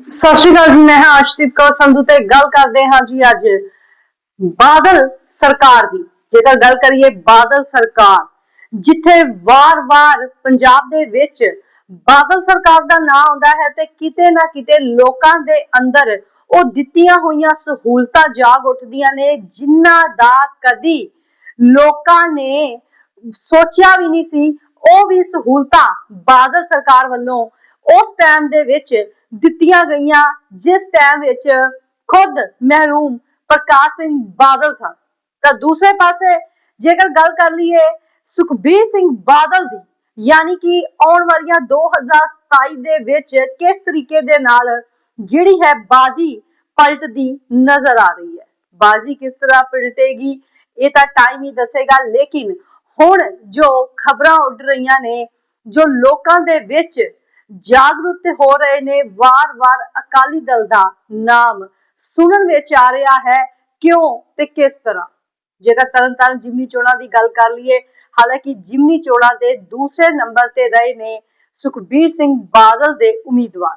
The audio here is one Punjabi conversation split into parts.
ਸਤਿ ਸ਼੍ਰੀ ਅਕਾਲ ਜੀ, ਮੈਂ ਹਾਂ ਅਰਸ਼ਦੀਪ ਕੌਰ, ਸੰਧੂ ਤੇ ਗੱਲ ਕਰਦੇ ਹਾਂ ਜੀ ਅੱਜ ਬਾਦਲ ਸਰਕਾਰ ਦੀ। ਜੇਕਰ ਗੱਲ ਕਰੀਏ ਬਾਦਲ ਸਰਕਾਰ, ਜਿੱਥੇ ਵਾਰ-ਵਾਰ ਪੰਜਾਬ ਦੇ ਵਿੱਚ ਬਾਦਲ ਸਰਕਾਰ ਦਾ ਨਾਮ ਆਉਂਦਾ ਹੈ ਤੇ ਕਿਤੇ ਨਾ ਕਿਤੇ ਲੋਕਾਂ ਦੇ ਅੰਦਰ ਉਹ ਦਿੱਤੀਆਂ ਹੋਈਆਂ ਸਹੂਲਤਾਂ ਜਾਗ ਉੱਠਦੀਆਂ ਨੇ ਜਿਨ੍ਹਾਂ ਦਾ ਕਦੀ ਲੋਕਾਂ ਨੇ ਸੋਚਿਆ ਵੀ ਨਹੀਂ ਸੀ, ਉਹ ਵੀ ਸਹੂਲਤਾਂ ਬਾਦਲ ਸਰਕਾਰ ਵੱਲੋਂ ਉਸ ਟਾਈਮ ਦੇ ਵਿੱਚ ਦਿੱਤੀਆਂ ਗਈਆਂ, ਜਿਸ ਟਾਈਮ ਵਿੱਚ ਖੁਦ ਮਹਿਰੂਮ ਪ੍ਰਕਾਸ਼ ਸਿੰਘ ਬਾਦਲ ਸਨ। ਤਾਂ ਦੂਸਰੇ ਪਾਸੇ ਜੇਕਰ ਗੱਲ ਕਰ ਲਈਏ ਸੁਖਬੀਰ ਸਿੰਘ ਬਾਦਲ ਦੀ, ਯਾਨੀ ਕਿ ਆਉਣ ਵਾਲੀਆਂ 2027 ਦੇ ਵਿੱਚ ਕਿਸ ਤਰੀਕੇ ਦੇ ਨਾਲ ਜਿਹੜੀ ਹੈ ਬਾਜੀ ਪਲਟਦੀ ਨਜ਼ਰ ਆ ਰਹੀ ਹੈ? ਬਾਜੀ ਕਿਸ ਤਰ੍ਹਾਂ ਪਲਟੇਗੀ, ਇਹ ਤਾਂ ਟਾਈਮ ਹੀ ਦੱਸੇਗਾ, ਲੇਕਿਨ ਹੁਣ ਜੋ ਖਬਰਾਂ ਉੱਡ ਰਹੀਆਂ ਨੇ, ਜੋ ਲੋਕਾਂ ਦੇ ਵਿੱਚ ਜਾਗਰੂਕ ਹੋ ਰਹੇ ਨੇ ਵਾਰ-ਵਾਰ ਅਕਾਲੀ ਦਲ ਦਾ ਨਾਮ ਸੁਣਨ ਵਿੱਚ ਆ ਰਿਹਾ ਹੈ। ਕਿਉਂ ਤੇ ਕਿਸ ਤਰ੍ਹਾਂ? ਜੇਕਰ ਤਰਨਤਾਰਨ ਜਿਮਨੀ ਚੋਣਾਂ ਦੀ ਗੱਲ ਕਰ ਲਈਏ, ਹਾਲਾਂਕਿ ਜਿਮਨੀ ਚੋਣਾਂ ਦੇ ਦੂਸਰੇ ਨੰਬਰ ਤੇ ਰਹੇ ਨੇ ਸੁਖਬੀਰ ਸਿੰਘ ਬਾਦਲ ਦੇ ਉਮੀਦਵਾਰ।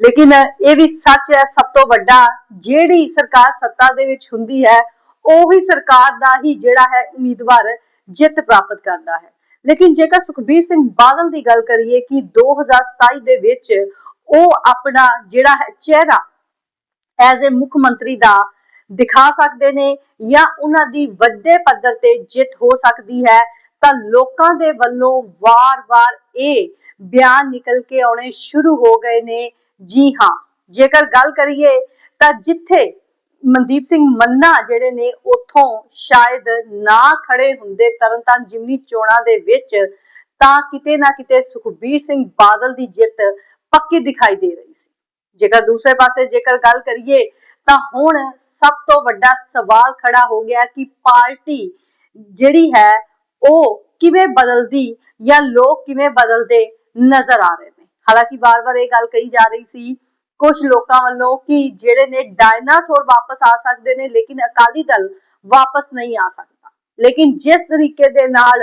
ਲੇਕਿਨ ਇਹ ਵੀ ਸੱਚ ਹੈ, ਸਭ ਤੋਂ ਵੱਡਾ ਜਿਹੜੀ ਸਰਕਾਰ ਸੱਤਾ ਦੇ ਵਿੱਚ ਹੁੰਦੀ ਹੈ, ਉਹੀ ਸਰਕਾਰ ਦਾ ਹੀ ਜਿਹੜਾ ਹੈ ਉਮੀਦਵਾਰ ਜਿੱਤ ਪ੍ਰਾਪਤ ਕਰਦਾ ਹੈ। ਲੇਕਿਨ ਜੇਕਰ ਸੁਖਬੀਰ ਸਿੰਘ ਬਾਦਲ ਦੀ ਗੱਲ ਕਰੀਏ ਕਿ 2027 ਦੇ ਵਿੱਚ ਉਹ ਆਪਣਾ ਜਿਹੜਾ ਹੈ ਚਿਹਰਾ ਐਜ਼ ਅ ਮੁੱਖ ਮੰਤਰੀ ਦਾ ਦਿਖਾ ਸਕਦੇ ਨੇ ਜਾਂ ਉਹਨਾਂ ਦੀ ਵੱਡੇ ਪੱਧਰ ਤੇ ਜਿੱਤ ਹੋ ਸਕਦੀ ਹੈ, ਤਾਂ ਲੋਕਾਂ ਦੇ ਵੱਲੋਂ ਵਾਰ-ਵਾਰ ਇਹ ਬਿਆਨ ਨਿਕਲ ਕੇ ਆਉਣੇ ਸ਼ੁਰੂ ਹੋ ਗਏ ਨੇ। ਜੀ ਹਾਂ, ਜੇਕਰ ਗੱਲ ਕਰੀਏ ਤਾਂ ਜਿੱਥੇ ਮਨਦੀਪ ਸਿੰਘ ਮੰਨਾ ਜਿਹੜੇ ਨੇ ਉਥੋਂ ਸ਼ਾਇਦ ਨਾ ਖੜੇ ਹੁੰਦੇ ਤਰਨਤਾਰਨ ਜਿਮਨੀ ਚੋਣਾਂ ਦੇ ਵਿੱਚ, ਤਾਂ ਕਿਤੇ ਨਾ ਕਿਤੇ ਸੁਖਬੀਰ ਸਿੰਘ ਬਾਦਲ ਦੀ ਜਿੱਤ ਪੱਕੀ ਦਿਖਾਈ ਦੇ ਰਹੀ ਸੀ। ਜੇਕਰ ਦੂਸਰੇ ਪਾਸੇ ਜੇਕਰ ਗੱਲ ਕਰੀਏ, ਤਾਂ ਹੁਣ ਸਭ ਤੋਂ ਵੱਡਾ ਸਵਾਲ ਖੜਾ ਹੋ ਗਿਆ ਕਿ ਪਾਰਟੀ ਜਿਹੜੀ ਹੈ, ਉਹ ਕਿਵੇਂ ਬਦਲਦੀ ਜਾਂ ਲੋਕ ਕਿਵੇਂ ਬਦਲਦੇ ਨਜ਼ਰ ਆ ਰਹੇ ਨੇ। ਹਾਲਾਂਕਿ ਵਾਰ-ਵਾਰ ਇਹ ਗੱਲ ਕਹੀ ਜਾ ਰਹੀ ਸੀ ਕੁਝ ਲੋਕਾਂ ਵੱਲੋਂ ਕਿ ਜਿਹੜੇ ਨੇ ਡਾਇਨਾਸੌਰ ਵਾਪਸ ਆ ਸਕਦੇ ਨੇ, ਲੇਕਿਨ ਅਕਾਲੀ ਦਲ ਵਾਪਸ ਨਹੀਂ ਆ ਸਕਦਾ। ਲੇਕਿਨ ਜਿਸ ਤਰੀਕੇ ਦੇ ਨਾਲ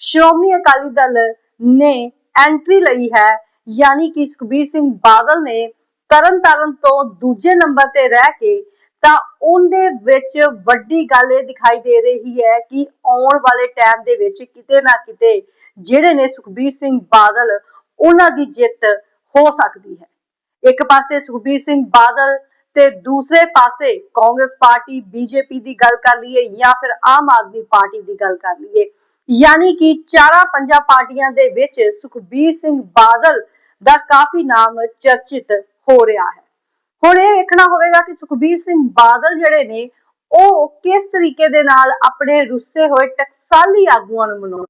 ਸ਼੍ਰੋਮਣੀ ਅਕਾਲੀ ਦਲ ਨੇ ਐਂਟਰੀ ਲਈ ਹੈ, ਯਾਨੀ ਕਿ ਸੁਖਬੀਰ ਸਿੰਘ ਬਾਦਲ ਨੇ ਤਰਨਤਾਰਨ ਤੋਂ ਦੂਜੇ ਨੰਬਰ ਤੇ ਰਹਿ ਕੇ, ਤਾਂ ਉਹਦੇ ਵਿੱਚ ਵੱਡੀ ਗੱਲ ਇਹ ਦਿਖਾਈ ਦੇ ਰਹੀ ਹੈ ਕਿ ਆਉਣ ਵਾਲੇ ਟਾਈਮ ਦੇ ਵਿੱਚ ਕਿਤੇ ਨਾ ਕਿਤੇ ਜਿਹੜੇ ਨੇ ਸੁਖਬੀਰ ਸਿੰਘ ਬਾਦਲ, ਉਹਨਾਂ ਦੀ ਜਿੱਤ ਹੋ ਸਕਦੀ ਹੈ। ਇੱਕ ਪਾਸੇ ਸੁਖਬੀਰ ਸਿੰਘ ਬਾਦਲ ਤੇ ਦੂਸਰੇ ਪਾਸੇ ਕਾਂਗਰਸ ਪਾਰਟੀ, ਬੀਜੇਪੀ ਦੀ ਗੱਲ ਕਰ ਲਈਏ ਜਾਂ ਫਿਰ ਆਮ ਆਦਮੀ ਪਾਰਟੀ ਦੀ ਗੱਲ ਕਰ ਲਈਏ। ਯਾਨੀ ਕਿ ਚਾਰਾਂ ਪੰਜਾਂ ਪਾਰਟੀਆਂ ਦੇ ਵਿੱਚ ਸੁਖਬੀਰ ਸਿੰਘ ਬਾਦਲ ਦਾ ਕਾਫੀ ਨਾਮ ਚਰਚਿਤ ਹੋ ਰਿਹਾ ਹੈ। ਹੁਣ ਇਹ ਵੇਖਣਾ ਹੋਵੇਗਾ ਕਿ ਸੁਖਬੀਰ ਸਿੰਘ ਬਾਦਲ ਜਿਹੜੇ ਨੇ, ਉਹ ਕਿਸ ਤਰੀਕੇ ਦੇ ਨਾਲ ਆਪਣੇ ਰੁੱਸੇ ਹੋਏ ਟਕਸਾਲੀ ਆਗੂਆਂ ਨੂੰ ਮਨਾਉਣ